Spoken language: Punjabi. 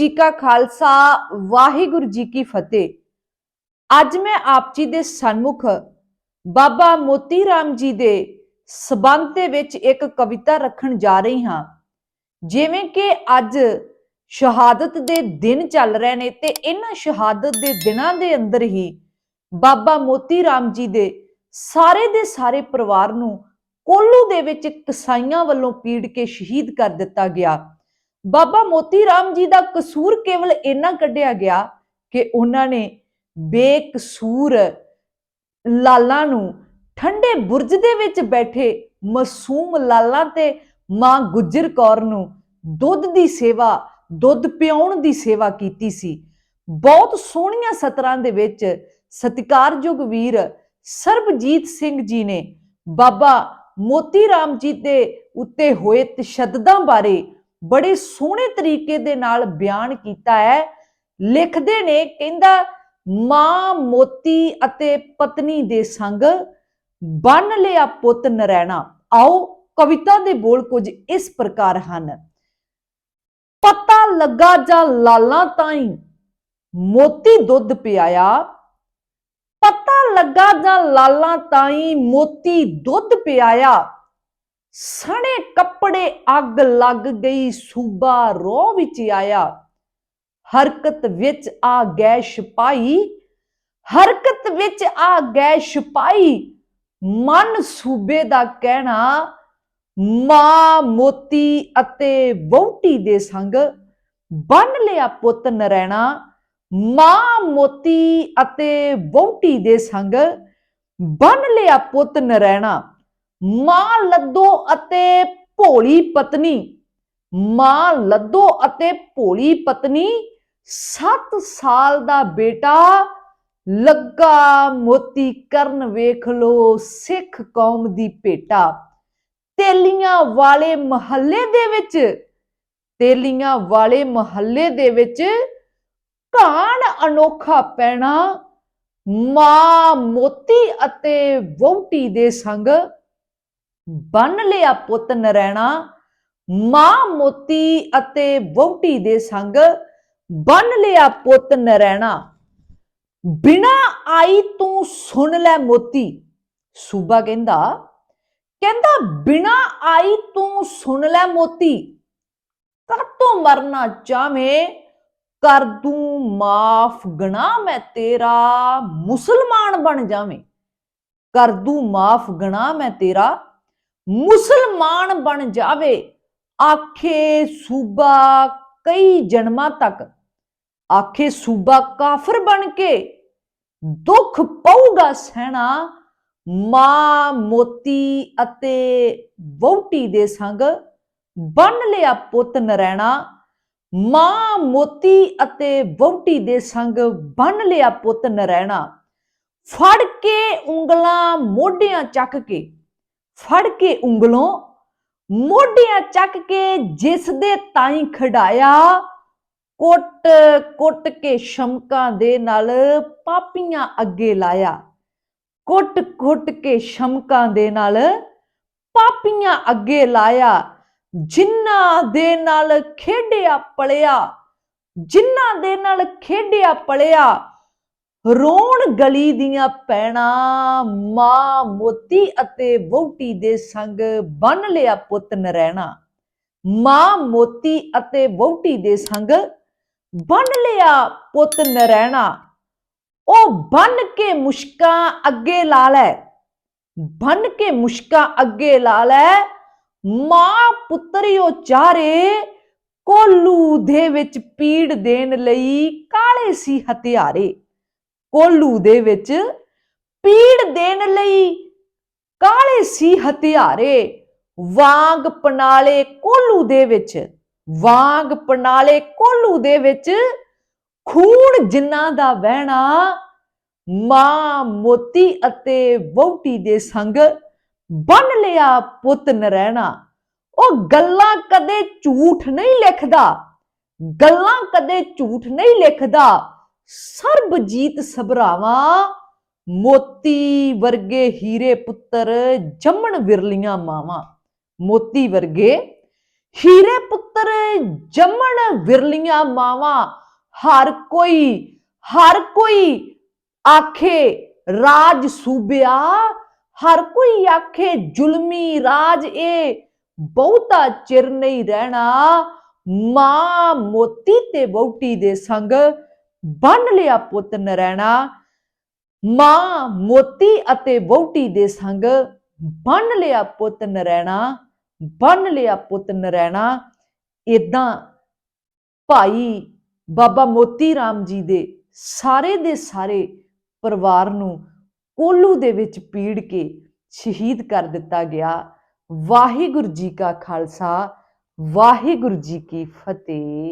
ਜੀ ਕਾ ਖਾਲਸਾ, ਵਾਹਿਗੁਰੂ ਜੀ ਕੀ ਫਤਿਹ। ਅੱਜ ਮੈਂ ਆਪ ਜੀ ਦੇ ਸਨਮੁਖ ਬਾਬਾ ਮੋਤੀ ਰਾਮ ਜੀ ਦੇ ਸਬੰਧ ਦੇ ਵਿੱਚ ਇੱਕ ਕਵਿਤਾ ਰੱਖਣ ਜਾ ਰਹੀ ਹਾਂ। ਜਿਵੇਂ ਕਿ ਅੱਜ ਸ਼ਹਾਦਤ ਦੇ ਦਿਨ ਚੱਲ ਰਹੇ ਨੇ ਤੇ ਇਹਨਾਂ ਸ਼ਹਾਦਤ ਦੇ ਦਿਨਾਂ ਦੇ ਅੰਦਰ ਹੀ ਬਾਬਾ ਮੋਤੀ ਰਾਮ ਜੀ ਦੇ ਸਾਰੇ ਦੇ ਸਾਰੇ ਪਰਿਵਾਰ ਨੂੰ ਕੋਲੂ ਦੇ ਵਿੱਚ ਕਸਾਈਆਂ ਵੱਲੋਂ ਪੀੜ ਕੇ ਸ਼ਹੀਦ ਕਰ ਦਿੱਤਾ ਗਿਆ। ਬਾਬਾ ਮੋਤੀ ਰਾਮ ਜੀ ਦਾ ਕਸੂਰ ਕੇਵਲ ਇੰਨਾ ਕੱਢਿਆ ਗਿਆ ਕਿ ਉਹਨਾਂ ਨੇ ਬੇਕਸੂਰ ਲਾਲਾਂ ਨੂੰ ਠੰਡੇ ਬੁਰਜ ਦੇ ਵਿੱਚ ਬੈਠੇ ਮਾਸੂਮ ਲਾਲਾਂ ਤੇ ਮਾਂ ਗੁਜਰ ਕੌਰ ਨੂੰ ਦੁੱਧ ਦੀ ਸੇਵਾ, ਦੁੱਧ ਪਿਆਉਣ ਦੀ ਸੇਵਾ ਕੀਤੀ ਸੀ। ਬਹੁਤ ਸੋਹਣੀਆਂ ਸਤਰਾਂ ਦੇ ਵਿੱਚ ਸਤਿਕਾਰਯੋਗ ਵੀਰ ਸਰਬਜੀਤ ਸਿੰਘ ਜੀ ਨੇ ਬਾਬਾ ਮੋਤੀ ਰਾਮ ਜੀ ਦੇ ਉੱਤੇ ਹੋਏ ਤਸ਼ੱਦਦਾਂ ਬਾਰੇ ਬੜੇ ਸੋਹਣੇ ਤਰੀਕੇ ਦੇ ਨਾਲ ਬਿਆਨ ਕੀਤਾ ਹੈ। ਲਿਖਦੇ ਨੇ, ਕਹਿੰਦਾ, ਮਾਂ ਮੋਤੀ ਅਤੇ ਪਤਨੀ ਦੇ ਸੰਗ ਬੰਨ ਲਿਆ ਪੁੱਤ ਨਰੈਣਾ। ਆਓ, ਕਵਿਤਾ ਦੇ ਬੋਲ ਕੁਝ ਇਸ ਪ੍ਰਕਾਰ ਹਨ। ਪਤਾ ਲੱਗਾ ਜਾਂ ਲਾਲਾਂ ਤਾਈ ਮੋਤੀ ਦੁੱਧ ਪਿਆਇਆ। ਪਤਾ ਲੱਗਾ ਜਾਂ ਲਾਲਾਂ ਤਾਈ ਮੋਤੀ ਦੁੱਧ ਪਿਆਇਆ। ਸਣੇ ਕੱਪੜੇ ਅੱਗ ਲੱਗ ਗਈ, ਸੂਬਾ ਰੋ ਵਿੱਚ ਆਇਆ। ਹਰਕਤ ਵਿੱਚ ਆ ਗਏ ਸਿਪਾਹੀ, ਹਰਕਤ ਵਿੱਚ ਆ ਗਏ ਸਿਪਾਹੀ। ਮਨ ਸੂਬੇ ਦਾ ਕਹਿਣਾ, ਮਾਂ ਮੋਤੀ ਅਤੇ ਵਹੁਟੀ ਦੇ ਸੰਗ ਬੰਨ ਲਿਆ ਪੁੱਤ ਨਰੈਣਾ। ਮਾਂ ਮੋਤੀ ਅਤੇ ਵਹੁਟੀ ਦੇ ਸੰਗ ਬੰਨ ਲਿਆ ਪੁੱਤ ਨਰੈਣਾ। ਮਾਂ ਲੱਦੋ ਅਤੇ ਭੋਲੀ ਪਤਨੀ, ਮਾਂ ਲੱਦੋ ਅਤੇ ਭੋਲੀ ਪਤਨੀ 7 ਸਾਲ ਦਾ ਬੇਟਾ ਲੱਗਾ ਮੋਤੀ ਕਰਨ ਵੇਖ ਲੋ ਸਿੱਖ ਕੌਮ ਦੀ ਭੇਟਾ। ਤੇਲੀਆਂ ਵਾਲੇ ਮਹੱਲੇ ਦੇ ਵਿੱਚ, ਤੇਲੀਆਂ ਵਾਲੇ ਮਹੱਲੇ ਦੇ ਵਿੱਚ ਘਾਣ ਅਨੋਖਾ ਪੈਣਾ, ਮਾਂ ਮੋਤੀ ਅਤੇ ਵਹੁਟੀ ਦੇ ਸੰਗ ਬੰਨ ਲਿਆ ਪੁੱਤ ਨਰੈਣਾ, ਮਾਂ ਮੋਤੀ ਅਤੇ ਵਹੁਟੀ ਦੇ ਸੰਗ, ਬੰਨ ਲਿਆ ਪੁੱਤ ਨਰੈਣਾ। ਬਿਨਾ ਆਈ ਤੂੰ ਸੁਣ ਲੈ ਮੋਤੀ। ਸੂਬਾ ਕਹਿੰਦਾ ਕਹਿੰਦਾ ਬਿਨਾ ਆਈ ਤੂੰ ਸੁਣ ਲੈ ਮੋਤੀ। ਕਰ ਕਾਤੋਂ ਮਰਨਾ ਚਾਵੇਂ ਕਰ ਦੂੰ ਮਾਫ ਗਣਾ ਮੈਂ ਤੇਰਾ, ਮੁਸਲਮਾਨ ਬਣ ਜਾਵੇਂ। ਕਰ ਦੂੰ ਮਾਫ ਗਣਾ ਮੈਂ ਤੇਰਾ ਮੁਸਲਮਾਨ ਬਣ ਜਾਵੇ। ਆਖੇ ਸੂਬਾ ਕਈ ਜਨਮਾਂ ਤੱਕ, ਆਖੇ ਸੂਬਾ ਕਾਫਰ ਬਣ ਕੇ ਦੁੱਖ ਪਊਗਾ ਸਹਿਣਾ, ਮਾਂ ਮੋਤੀ ਅਤੇ ਵਹੁਟੀ ਦੇ ਸੰਗ ਬੰਨ ਲਿਆ ਪੁੱਤ ਨਰੈਣਾ, ਮਾਂ ਮੋਤੀ ਅਤੇ ਵਹੁਟੀ ਦੇ ਸੰਗ ਬੰਨ ਲਿਆ ਪੁੱਤ ਨਰੈਣਾ। ਫੜ ਕੇ ਉਂਗਲਾਂ ਮੋਢਿਆਂ ਚੱਕ ਕੇ ਫੜ ਕੇ ਉਂਗਲੋਂ ਮੋਢਿਆਂ ਚੱਕ ਕੇ ਜਿਸ ਦੇ ਤਾਈ ਖੜਾਇਆ ਕੁੱਟ ਕੁੱਟ ਕੇ ਸ਼ਮਕਾਂ ਦੇ ਨਾਲ ਪਾਪੀਆਂ ਅੱਗੇ ਲਾਇਆ। ਕੁੱਟ ਕੁੱਟ ਕੇ ਸ਼ਮਕਾਂ ਦੇ ਨਾਲ ਪਾਪੀਆਂ ਅੱਗੇ ਲਾਇਆ। ਜਿਨ੍ਹਾਂ ਦੇ ਨਾਲ ਖੇਡਿਆ, ਪਲਿਆ, ਜਿਨ੍ਹਾਂ ਦੇ ਨਾਲ ਖੇਡਿਆ, ਪਲਿਆ ਰੋਣ ਗਲੀ ਦੀਆਂ ਪੈਣਾ ਮਾਂ ਮੋਤੀ ਅਤੇ ਵਹੁਟੀ ਦੇ ਸੰਗ ਬੰਨ ਲਿਆ ਪੁੱਤ ਨਰੈਣਾ। ਮਾਂ ਮੋਤੀ ਅਤੇ ਵਹੁਟੀ ਦੇ ਸੰਗ ਬੰਨ ਲਿਆ ਪੁੱਤ ਨਰੈਣਾ। ਉਹ ਬੰਨ ਕੇ ਮੁਸ਼ਕਾਂ ਅੱਗੇ ਲਾ ਲੈ। ਬੰਨ ਕੇ ਮੁਸ਼ਕਾਂ ਅੱਗੇ ਲਾ ਲੈ। ਮਾਂ ਪੁੱਤਰਿਓ ਚਾਰੇ, ਕੋਲੂ ਦੇ ਵਿੱਚ ਪੀੜ ਦੇਣ ਲਈ ਕਾਲੇ ਸੀ ਹਥਿਆਰੇ। ਕੋਲੂ ਦੇ ਵਿੱਚ ਪੀੜ ਦੇਣ ਲਈ ਕਾਲੇ ਸੀ ਹਥਿਆਰੇ, ਵਾਂਗ ਪਨਾਲੇ ਕੋਲੂ ਦੇ ਵਿੱਚ, ਵਾਂਗ ਪਨਾਲੇ ਕੋਲੂ ਦੇ ਵਿੱਚ ਖੂਨ ਜਿਨ੍ਹਾਂ ਦਾ ਵਹਿਣਾ ਮਾਂ ਮੋਤੀ ਅਤੇ ਵਹੁਟੀ ਦੇ ਸੰਗ ਬੰਨ ਲਿਆ ਪੁੱਤ ਨਰੈਣਾ। ਉਹ ਗੱਲਾਂ ਕਦੇ ਝੂਠ ਨਹੀਂ ਲਿਖਦਾ, ਗੱਲਾਂ ਕਦੇ ਝੂਠ ਨਹੀਂ ਲਿਖਦਾ। ਸਰਬਜੀਤ ਸਭਰਾਵਾਂ, ਮੋਤੀ ਵਰਗੇ ਹੀਰੇ ਪੁੱਤਰ ਜੰਮਣ ਵਿਰਲੀਆਂ ਮਾਵਾਂ। ਮੋਤੀ ਵਰਗੇ ਹੀਰੇ ਪੁੱਤਰ ਜੰਮਣ ਵਿਰਲੀਆਂ ਮਾਵਾਂ। ਹਰ ਕੋਈ ਹਰ ਕੋਈ ਆਖੇ ਰਾਜ ਸੂਬਿਆ, ਹਰ ਕੋਈ ਆਖੇ ਜ਼ੁਲਮੀ ਰਾਜ ਇਹ ਬਹੁਤਾ ਚਿਰ ਨਹੀਂ ਰਹਿਣਾ। ਮਾਂ ਮੋਤੀ ਤੇ ਵਹੁਟੀ ਦੇ ਸੰਗ ਬੰਨ ਲਿਆ ਪੁੱਤ ਨਰੈਣਾ। ਮਾਂ ਮੋਤੀ ਅਤੇ ਵਹੁਟੀ ਦੇ ਸੰਗ ਬੰਨ ਲਿਆ ਪੁੱਤ ਨਰੈਣਾ, ਬੰਨ ਲਿਆ ਪੁੱਤ ਨਰੈਣਾ। ਇਦਾਂ ਭਾਈ ਬਾਬਾ ਮੋਤੀ ਰਾਮ ਜੀ ਦੇ ਸਾਰੇ ਦੇ ਸਾਰੇ ਪਰਿਵਾਰ ਨੂੰ ਕੋਲੂ ਦੇ ਵਿੱਚ ਪੀੜ ਕੇ ਸ਼ਹੀਦ ਕਰ ਦਿੱਤਾ ਗਿਆ। ਵਾਹਿਗੁਰੂ ਜੀ ਕਾ ਖਾਲਸਾ, ਵਾਹਿਗੁਰੂ ਜੀ ਕੀ ਫਤਿਹ।